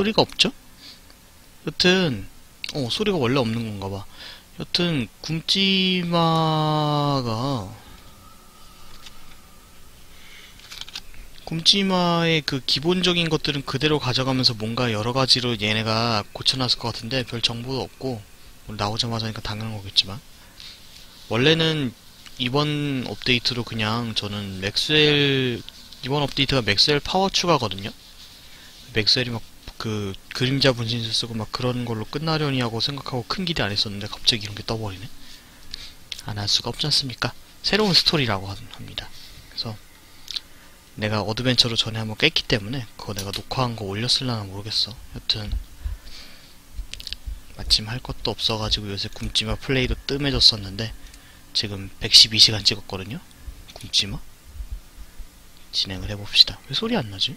소리가 없죠? 여튼 어 소리가 원래 없는 건가 봐 여튼 굶지마가 굶지마의 그 기본적인 것들은 그대로 가져가면서 뭔가 여러 가지로 얘네가 고쳐놨을 것 같은데 별 정보도 없고 뭐 나오자마자니까 당연한 거겠지만 원래는 이번 업데이트로 그냥 저는 맥스웰 이번 업데이트가 맥스웰 파워 추가거든요. 맥스웰이 막 그 그림자 분신술 쓰고 막 그런 걸로 끝나려니 하고 생각하고 큰 기대 안 했었는데 갑자기 이런 게 떠버리네. 안 할 수가 없지 않습니까? 새로운 스토리라고 하- 합니다. 그래서 내가 어드벤처로 전에 한번 깼기 때문에 그거 내가 녹화한 거 올렸을라나 모르겠어. 여튼 마침 할 것도 없어가지고 요새 굶지마 플레이도 뜸해졌었는데 지금 112시간 찍었거든요. 굶지마 진행을 해봅시다. 왜 소리 안 나지?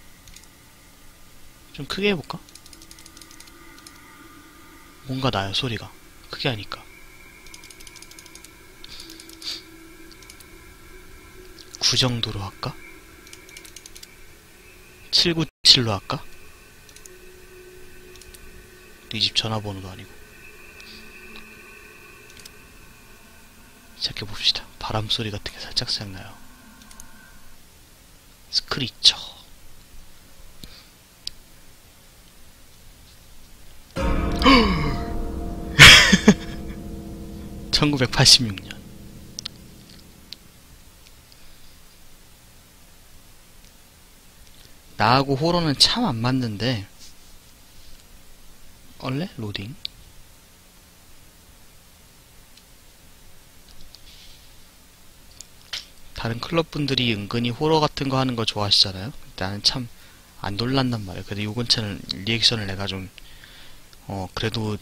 좀 크게 해볼까? 뭔가 나요 소리가 크게 하니까 구 정도로 할까? 797로 할까? 네집 전화번호도 아니고 시작해봅시다 바람 소리 같은 게 살짝 생각나요 스크리처 1986년 나하고 호러는 참 안 맞는데 얼레? 로딩 다른 클럽 분들이 은근히 호러 같은 거 하는 거 좋아하시잖아요. 나는 참 안 놀란단 말이야. 근데 요번 차는 리액션을 내가 좀, 어, 그래도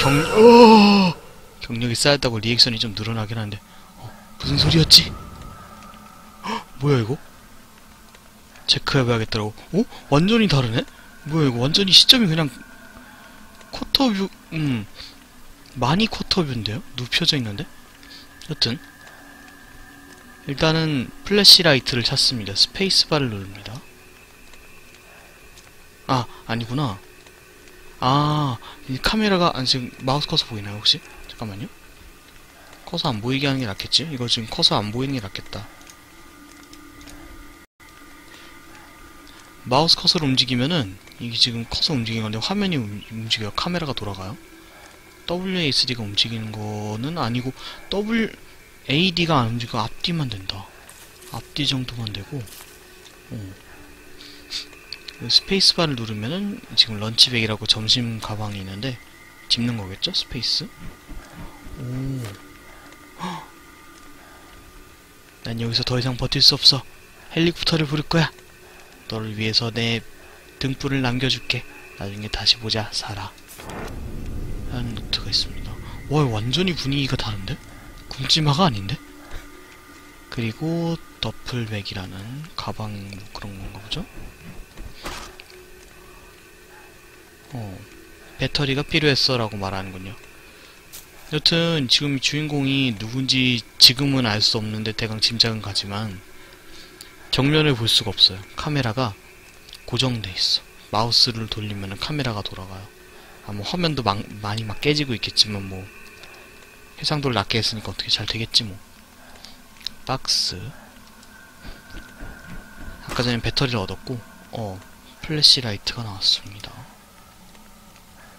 경, 어! 경력이 쌓였다고 리액션이 좀 늘어나긴 하는데, 어, 무슨 소리였지? 헉, 뭐야, 이거? 체크해봐야겠더라고. 어? 완전히 다르네? 뭐야, 이거 완전히 시점이 그냥, 쿼터뷰, 음, 많이 쿼터뷰인데요? 눕혀져 있는데? 여튼, 일단은 플래시 라이트를 찾습니다. 스페이스바를 누릅니다. 아, 아니구나. 아, 이 카메라가, 아, 지금 마우스 커서 보이나요, 혹시? 잠깐만요. 커서 안 보이게 하는 게 낫겠지? 이거 지금 커서 안 보이는 게 낫겠다. 마우스 커서를 움직이면은, 이게 지금 커서 움직이는 건데, 화면이 움- 움직여요. 카메라가 돌아가요. WASD가 움직이는 거는 아니고, W, AD가 안 움직이고, 앞뒤만 된다. 앞뒤 정도만 되고, 어. 스페이스바를 누르면은 지금 런치백이라고 점심 가방이 있는데 집는 거겠죠? 스페이스? 오. 헉. 난 여기서 더 이상 버틸 수 없어. 헬리콥터를 부를 거야. 너를 위해서 내 등불을 남겨줄게. 나중에 다시 보자, 살아. 라는 노트가 있습니다. 와, 완전히 분위기가 다른데? 굶지마가 아닌데? 그리고 더플백이라는 가방 뭐 그런 건가 보죠? 어, 배터리가 필요했어 라고 말하는군요. 여튼 지금 이 주인공이 누군지 지금은 알 수 없는데 대강 짐작은 가지만 정면을 볼 수가 없어요. 카메라가 고정돼 있어. 마우스를 돌리면 카메라가 돌아가요. 아, 뭐 화면도 막, 많이 막 깨지고 있겠지만 뭐 해상도를 낮게 했으니까 어떻게 잘 되겠지 뭐. 박스. 아까 전에 배터리를 얻었고, 어, 플래시 라이트가 나왔습니다.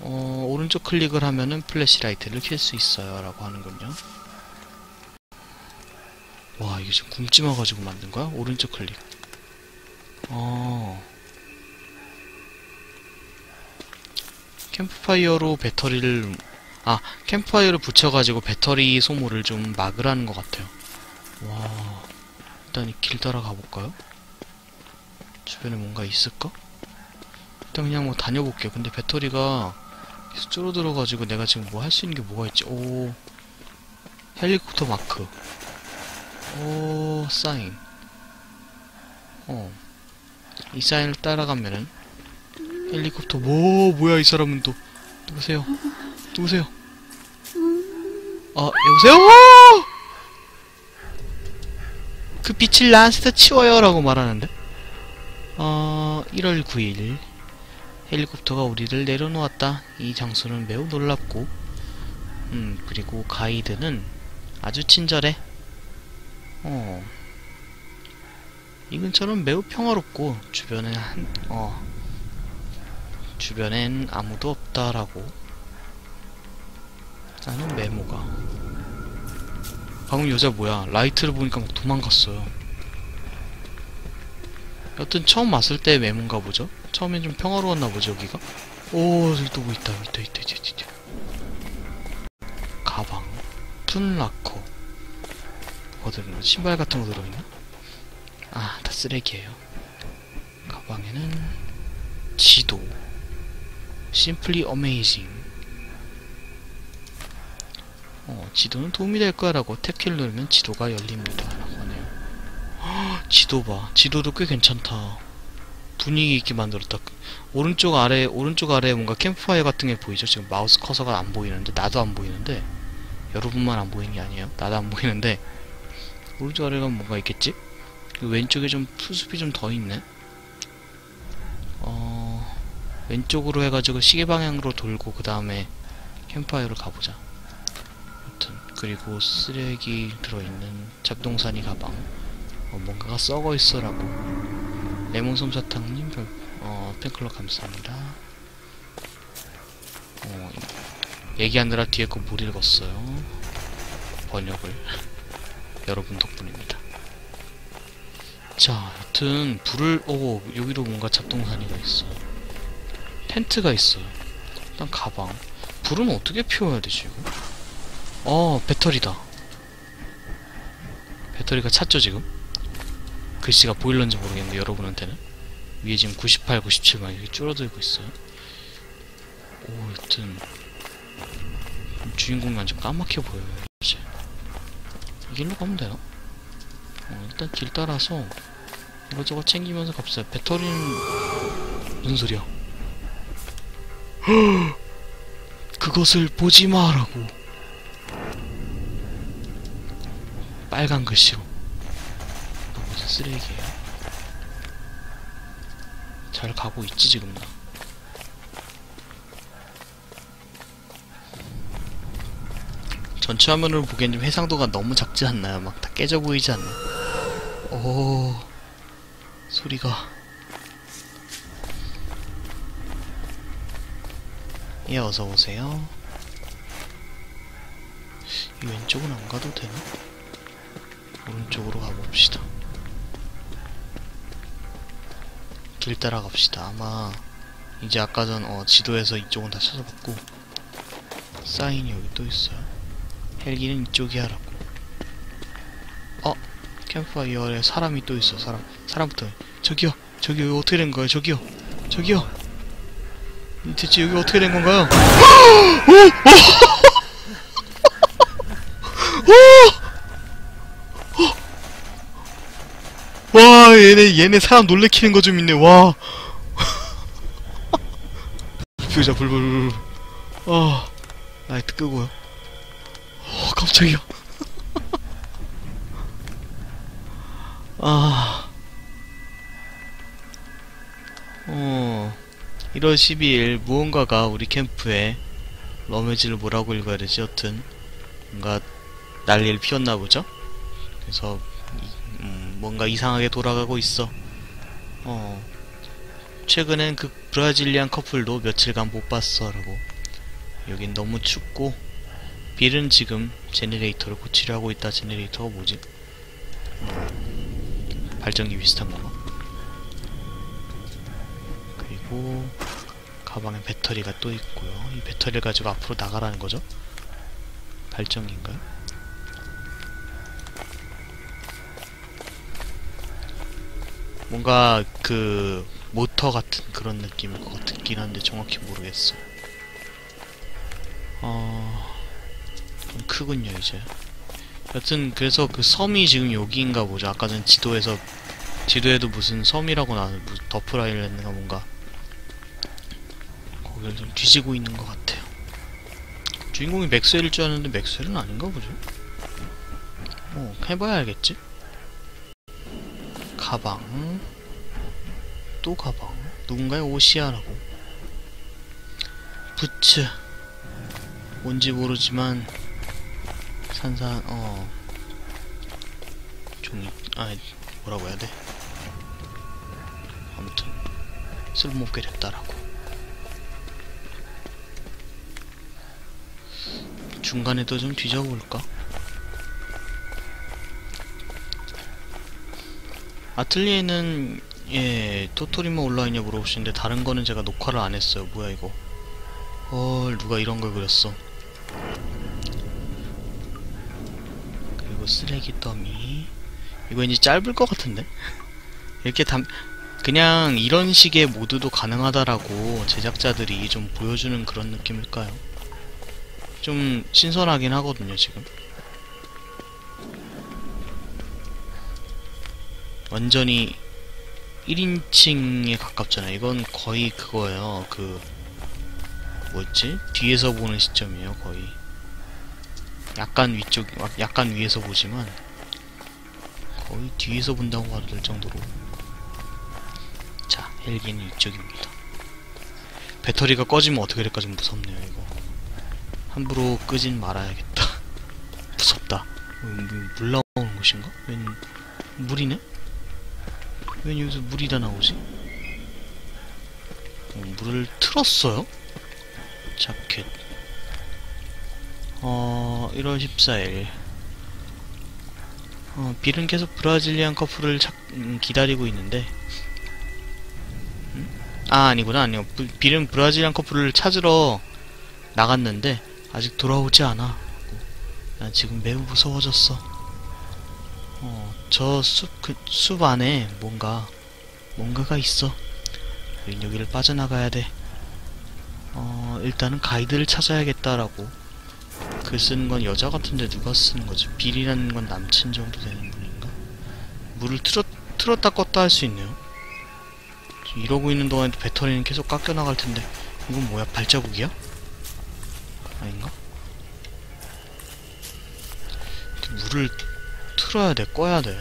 어, 오른쪽 클릭을 하면은 플래시 라이트를 켤 수 있어요. 라고 하는군요. 와, 이게 지금 굶지마 가지고 만든 거야? 오른쪽 클릭. 어. 캠프파이어로 배터리를, 아, 캠프파이어를 붙여가지고 배터리 소모를 좀 막으라는 것 같아요. 와, 일단 이 길 따라 가볼까요? 주변에 뭔가 있을까? 일단 그냥 뭐 다녀볼게요. 근데 배터리가 계속 줄어들어가지고 내가 지금 뭐 할 수 있는 게 뭐가 있지? 오, 헬리콥터 마크. 오, 사인. 어, 이 사인을 따라가면은 헬리콥터 뭐 뭐야 이 사람은 또 누구세요? 누구세요? 아 여보세요? 그 빛을 나한테 치워요 라고 말하는데 어 1월 9일 헬리콥터가 우리를 내려놓았다. 이 장소는 매우 놀랍고, 음, 그리고 가이드는 아주 친절해. 어, 이 근처는 매우 평화롭고, 주변에 한, 어, 주변엔 아무도 없다라고. 라는 메모가. 방금 여자 뭐야? 라이트를 보니까 막 도망갔어요. 여튼 처음 왔을 때 메모인가 보죠? 처음엔 좀 평화로웠나 보죠, 여기가? 오, 또 뭐 있다, 있다, 있다, 있다, 있다. 가방, 푼라커. 뭐가 들어있나? 신발 같은 거 들어있나? 아, 다 쓰레기예요. 가방에는 지도, 심플리 어메이징. 어, 지도는 도움이 될 거야라고 탭키를 누르면 지도가 열립니다. 라고 하네요. 헉, 지도 봐. 지도도 꽤 괜찮다. 분위기 있게 만들었다. 오른쪽 아래, 오른쪽 아래에 뭔가 캠프파이어 같은 게 보이죠? 지금 마우스 커서가 안 보이는데, 나도 안 보이는데, 여러분만 안 보이는 게 아니에요. 나도 안 보이는데, 오른쪽 아래가 뭔가 있겠지? 그리고 왼쪽에 좀 풀숲이 좀 더 있네? 어, 왼쪽으로 해가지고 시계 방향으로 돌고, 그 다음에 캠프파이어로 가보자. 여튼, 그리고 쓰레기 들어있는 잡동사니 가방. 어, 뭔가가 썩어 있어라고. 레몬 솜사탕님, 별, 어, 팬클럽 감사합니다. 어, 얘기하느라 뒤에 거 못 읽었어요. 번역을. 여러분 덕분입니다. 자, 여튼, 불을, 오, 여기도 뭔가 잡동사니가 있어. 텐트가 있어요. 일단 가방. 불은 어떻게 피워야 되지, 이거? 어, 배터리다. 배터리가 찼죠, 지금? 글씨가 보일런지 모르겠는데 여러분한테는 위에 지금 98, 97만 이렇게 줄어들고 있어요. 오, 여튼 주인공이 완전 까맣게 보여요. 이제 이 길로 가면 되나? 어, 일단 길 따라서 이것저것 챙기면서 갑시다. 배터리는 무슨 소리야? 그것을 보지 마라고. 빨간 글씨로. 쓰레기예요? 잘 가고 있지 지금 나. 전체 화면으로 보기엔 좀 해상도가 너무 작지 않나요? 막 다 깨져 보이지 않나? 오 소리가 예 어서 오세요. 이 왼쪽은 안 가도 되나? 오른쪽으로 가봅시다. 길 따라 갑시다. 아마 이제 아까 전 어, 지도에서 이쪽은 다 찾아봤고 사인이 여기 또 있어요. 헬기는 이쪽이야라고. 어 캠프파이어에 사람이 또 있어. 사람 사람부터 저기요 저기 여기 어떻게 된 거예요? 저기요 저기요 대체 여기 어떻게 된 건가요? 얘네 얘네 사람 놀래키는 거 좀 있네. 와. 피우자 불불불 아 라이트 끄고요 어 깜짝이야. 아. 어, 1월 12일 무언가가 우리 캠프에 러메지를 뭐라고 읽어야 되지? 여튼 뭔가 난리를 피웠나 보죠? 그래서 음, 뭔가 이상하게 돌아가고 있어. 어. 최근엔 그 브라질리안 커플도 며칠간 못 봤어라고. 여긴 너무 춥고 빌은 지금 제네레이터를 고치려 하고 있다. 제네레이터가 뭐지? 음, 발전기 비슷한 건가? 그리고 가방에 배터리가 또 있고요. 이 배터리를 가지고 앞으로 나가라는 거죠? 발전기인가요? 뭔가 그 모터 같은 그런 느낌일 것 같긴 한데 정확히 모르겠어요. 어... 좀 크군요 이제. 여튼 그래서 그 섬이 지금 여기인가 보죠. 아까 전 지도에서 지도에도 무슨 섬이라고 나는 무슨 더플 아일랜드가 뭔가 거기를 좀 뒤지고 있는 것 같아요. 주인공이 맥스웰일 줄 알았는데 맥스웰은 아닌가 보죠. 어, 해봐야 알겠지? 가방? 또 가방? 누군가의 옷이야라고? 부츠. 뭔지 모르지만 산산 어. 종이 아 뭐라고 해야 돼? 아무튼 쓸모없게 됐다라고. 중간에도 좀 뒤져볼까 아틀리에는 예 토토리만 온라인에 물어보시는데 다른 거는 제가 녹화를 안 했어요. 뭐야 이거? 헐 누가 이런 걸 그렸어? 그리고 쓰레기 더미. 이거 이제 짧을 것 같은데? 이렇게 담 그냥 이런 식의 모드도 가능하다라고 제작자들이 좀 보여주는 그런 느낌일까요? 좀 신선하긴 하거든요 지금 완전히 1인칭에 가깝잖아요 이건 거의 그거예요 그 뭐였지? 뒤에서 보는 시점이에요, 거의. 약간 위쪽, 약간 위에서 보지만, 거의 뒤에서 본다고 봐도 될 정도로. 자, 헬기는 이쪽입니다. 배터리가 꺼지면 어떻게 될까 좀 무섭네요, 이거. 함부로 끄진 말아야겠다. 무섭다. 음, 음, 물 나오는 곳인가? 웬, 물이네? 웬 여기서 물이 다 나오지? 어, 물을 틀었어요? 자켓 어... 1월 14일 어, 빌은 계속 브라질리안 커플을 찾, 음, 기다리고 있는데 음? 아 아니구나 아니요 부- 빌은 브라질리안 커플을 찾으러 나갔는데 아직 돌아오지 않아 난 지금 매우 무서워졌어 어, 저 숲, 그, 숲 안에 뭔가 뭔가가 있어 여기를 빠져나가야 돼 어, 일단은 가이드를 찾아야겠다라고 글 쓰는 건 여자 같은데 누가 쓰는 거지? 빌이라는 건 남친 정도 되는 분인가? 물을 틀었, 틀었다 껐다 할 수 있네요. 이러고 있는 동안에도 배터리는 계속 깎여 나갈 텐데 이건 뭐야? 발자국이야? 아닌가? 물을 틀어야 돼, 꺼야 돼.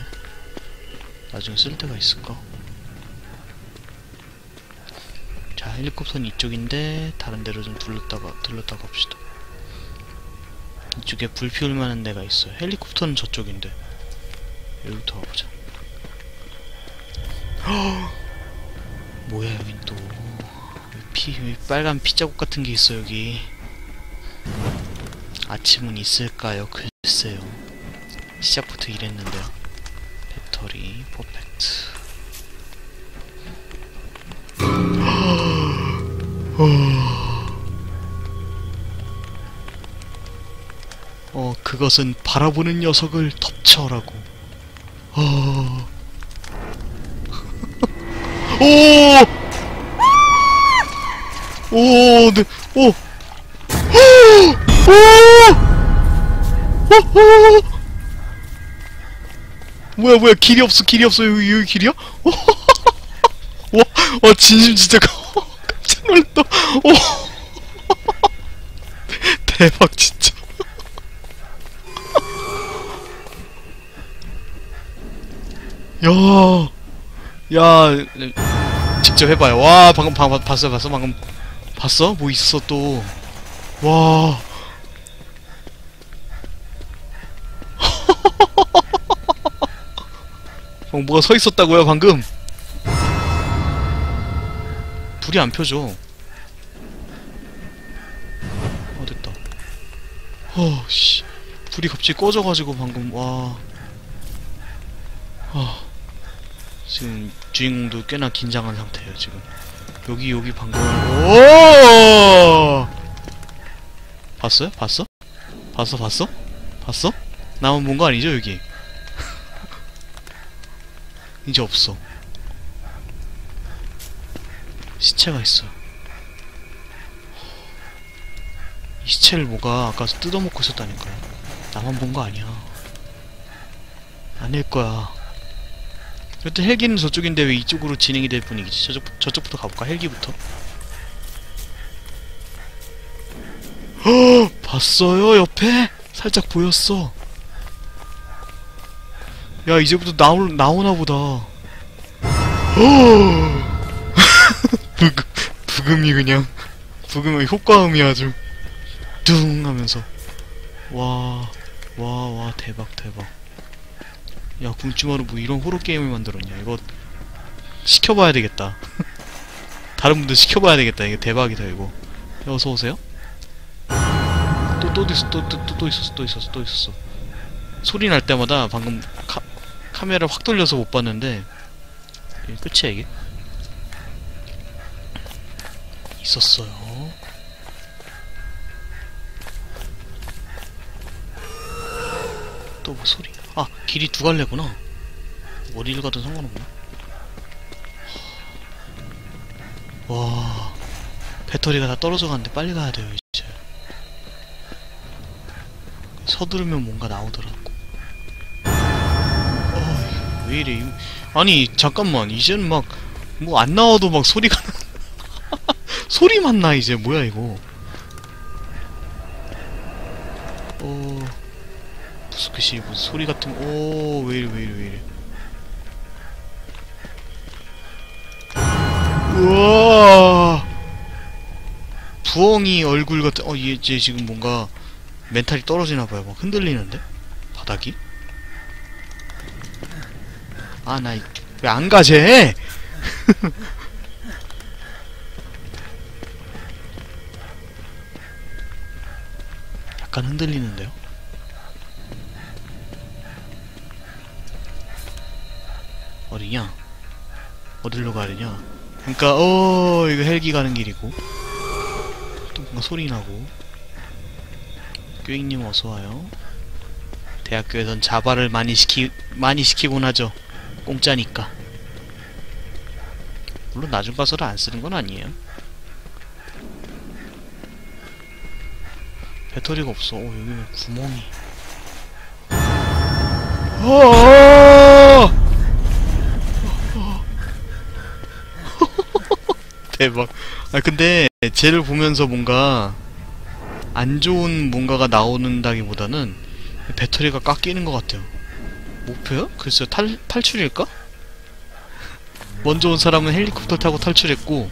나중에 쓸 때가 있을까? 자, 헬리콥터는 이쪽인데 다른 데로 좀 둘렀다가 들렀다 갑시다. 이쪽에 불 피울 만한 데가 있어요. 헬리콥터는 저쪽인데 여기부터 가보자. 뭐야 여긴 또 피, 빨간 피자국 같은 게 있어 여기. 아침은 있을까요? 글쎄요. 시작부터 이랬는데요. 배터리 퍼펙트. 어, 그것은 바라보는 녀석을 덮쳐라고. 어. 오! 오, 네, 오! 오! 오! 오! 뭐야, 뭐야, 길이 없어, 길이 없어, 여기, 여기 길이야? 오! 와, 와, 진심 진짜 깜짝 놀랐다. 오! 대박, 진짜. 야, 야, 직접 해봐요. 와, 방금 방, 방- 봤어, 봤어, 방금 봤어? 뭐 있어 또? 와, 방금 뭐가 서 있었다고요, 방금? 불이 안 펴져. 어, 됐다. 어, 씨. 불이 갑자기 꺼져가지고 방금, 와. 아. 지금 주인공도 꽤나 긴장한 상태예요, 지금. 여기, 여기 방금. 오! 봤어요? 봤어? 봤어, 봤어? 봤어? 나만 본 거 아니죠, 여기? 이제 없어. 시체가 있어. 이 시체를 뭐가 아까 뜯어먹고 있었다니까요. 나만 본 거 아니야. 아닐 거야. 여튼 헬기는 저쪽인데 왜 이쪽으로 진행이 될 분위기지? 저쪽, 저쪽부터 가볼까? 헬기부터. 허! 봤어요? 옆에? 살짝 보였어. 야, 이제부터 나오, 나오나 보다. 허! 부금, 부금이 그냥 부금의 효과음이 아주 둥 하면서 와, 와, 와, 대박, 대박. 야, 굶지마루 뭐 이런 호러 게임을 만들었냐. 이거 시켜봐야 되겠다. 다른 분들 시켜봐야 되겠다. 이거 대박이다, 이거. 야, 어서오세요? 또, 또 있어, 또, 또, 또, 또 있었어, 또 있었어, 또 있었어. 소리 날 때마다 방금 카, 카메라를 확 돌려서 못 봤는데, 이게 끝이야, 이게? 있었어요. 또 뭐 소리? 아, 길이 두 갈래구나. 어디를 가든 상관없네. 와, 배터리가 다 떨어져 가는데 빨리 가야 돼요, 이제. 서두르면 뭔가 나오더라고. 어, 왜 이래. 이- 아니, 잠깐만. 이제는 막, 뭐 안 나와도 막 소리가 나. 소리만 나, 이제. 뭐야, 이거. 어, 무슨 글씨, 무슨 소리 같은, 오, 왜 이래, 왜 이래, 왜 이래. 우와! 부엉이 얼굴 같은, 어, 얘, 얘 지금 뭔가 멘탈이 떨어지나봐요. 막 흔들리는데? 바닥이? 아, 나, 왜 안 가, 쟤? 약간 흔들리는데요? 어디냐? 어디로 가야 되냐? 그니까, 어, 이거 헬기 가는 길이고. 또 뭔가 소리 나고. 꾀잉님 어서와요. 대학교에선 자바를 많이 시키, 많이 시키곤 하죠. 공짜니까. 물론 나중 가서를 안 쓰는 건 아니에요. 배터리가 없어. 어, 여기는 구멍이. 어! 대박. 아 근데 쟤를 보면서 뭔가 안 좋은 뭔가가 나오는다기보다는 배터리가 깎이는 것 같아요. 목표요? 글쎄요. 탈 탈출일까? 먼저 온 사람은 헬리콥터 타고 탈출했고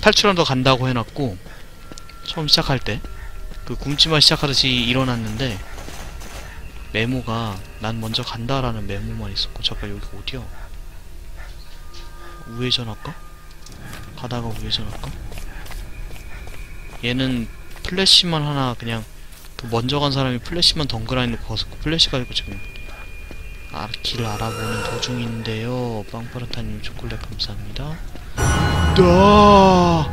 탈출한다 간다고 해놨고 처음 시작할 때 그 굶지마 시작하듯이 일어났는데 메모가 난 먼저 간다라는 메모만 있었고 잠깐 여기 어디야? 우회전 할까? 가다가 우회전 할까? 얘는 플래시만 하나 그냥 그 먼저 간 사람이 플래시만 덩그라니 놓고 가서 그 플래시가 있고 지금 아, 길 알아보는 도중인데요. 빵파르타님 초콜릿 감사합니다. 아,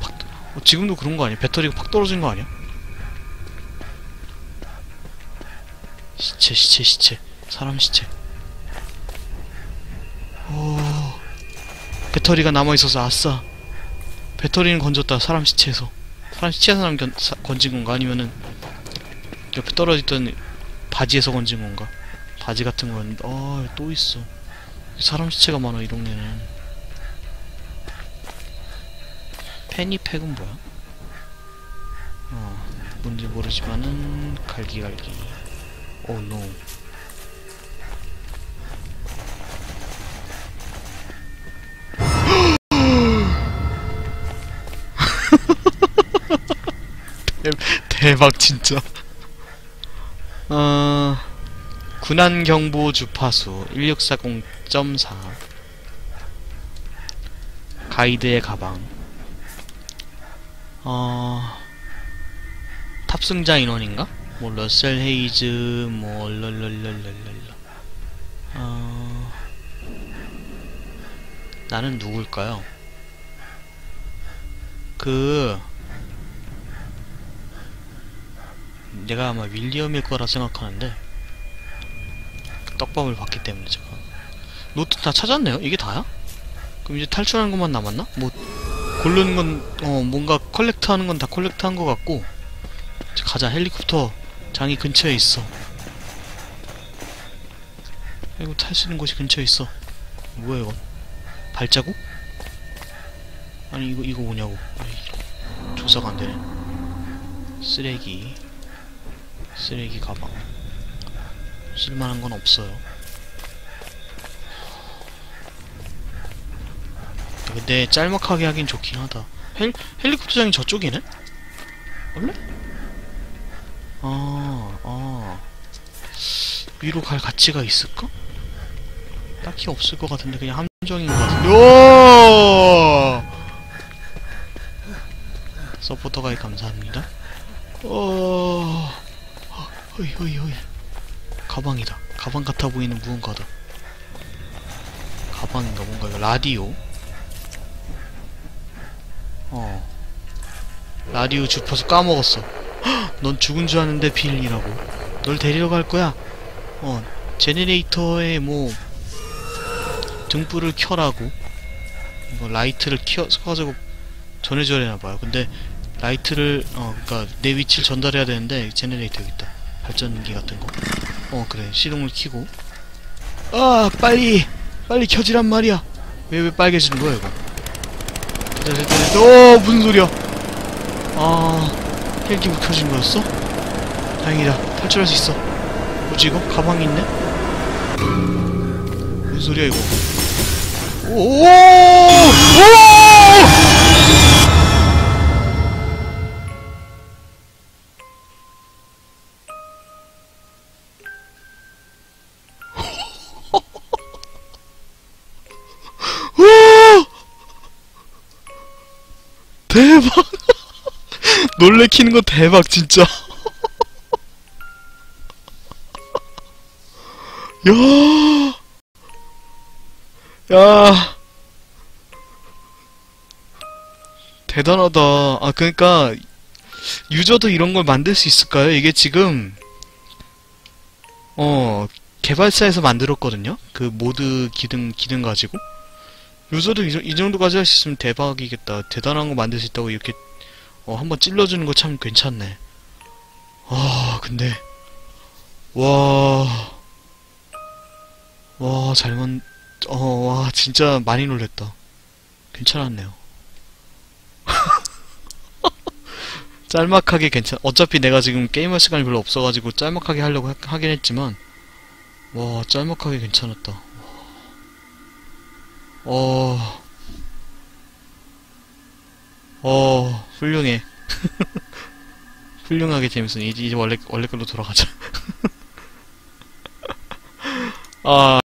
팍, 어, 지금도 그런 거 아니야? 배터리가 팍 떨어진 거 아니야? 시체 시체 시체. 사람 시체. 오 배터리가 남아있어서 아싸. 배터리는 건졌다 사람 시체에서. 사람 시체에서 남 견, 사, 건진 건가? 아니면은 옆에 떨어졌던 바지에서 건진 건가 바지 같은 거였는데 아 또 있어 사람 시체가 많아 이 동네는 페니팩은 뭐야? 어 뭔지 모르지만은 갈기갈기 오 노. 대박 진짜. 어 군안 경보 주파수 1640.4 가이드의 가방 어 탑승자 인원인가? 뭐 러셀 헤이즈 뭐 럴럴럴럴럴러 어 나는 누굴까요? 그 내가 아마 윌리엄일 거라 생각하는데 그 떡밥을 봤기 때문에 제가. 노트 다 찾았네요? 이게 다야? 그럼 이제 탈출하는 것만 남았나? 뭐 고르는 건 어 뭔가 컬렉트하는 건 다 컬렉트한 것 같고 가자. 헬리콥터 장이 근처에 있어. 이거 탈수 있는 곳이 근처에 있어. 뭐야 이거 발자국? 아니 이거 이거 뭐냐고. 조사가 안 되네. 쓰레기. 쓰레기 가방 쓸만한 건 없어요 근데 짤막하게 하긴 좋긴 하다 헬, 헬리콥터장이 저쪽이네? 원래? 아, 아. 위로 갈 가치가 있을까? 딱히 없을 것 같은데 그냥 함정인 것 같은데 오! 서포터 가입 감사합니다 어... 허이 허이 허이 가방이다. 가방 같아 보이는 무언가다. 가방인가 뭔가 이거 라디오? 어. 라디오 주워서 까먹었어. 헉! 넌 죽은 줄 아는데 비일이라고. 널 데리러 갈 거야. 어 제네레이터에 뭐 등불을 켜라고. 이거 라이트를 켜가지고 전해줘야하나봐요. 근데 라이트를 어 그니까 내 위치를 전달해야 되는데 제네레이터 여기 있다. 발전기 같은 거 어 그래. 시동을 켜고. 아 빨리. 빨리 켜지란 말이야. 왜 왜 빨개지는 거야 이거? 됐다 됐다 됐다 어 무슨 소리야? 아 헬기 못 켜진 거였어? 다행이다. 탈출할 수 있어. 뭐지 이거? 가방이 있네? 무슨 소리야 이거? 오오오오 대박! 놀래키는 거 대박, 진짜. 야! 야! 대단하다. 아, 그니까, 유저도 이런 걸 만들 수 있을까요? 이게 지금, 어, 개발사에서 만들었거든요? 그 모드 기능, 기능 가지고. 유저도 이, 정- 이 정도까지 할 수 있으면 대박이겠다. 대단한 거 만들 수 있다고 이렇게, 어, 한번 찔러주는 거 참 괜찮네. 아, 근데, 와, 와, 잘 만, 어, 와, 진짜 많이 놀랬다. 괜찮았네요. 짤막하게 괜찮, 어차피 내가 지금 게임할 시간이 별로 없어가지고 짤막하게 하려고 하, 하긴 했지만, 와, 짤막하게 괜찮았다. 어, 어, 훌륭해. 훌륭하게 재밌어. 이제, 이제 원래, 원래 걸로 돌아가자. 아.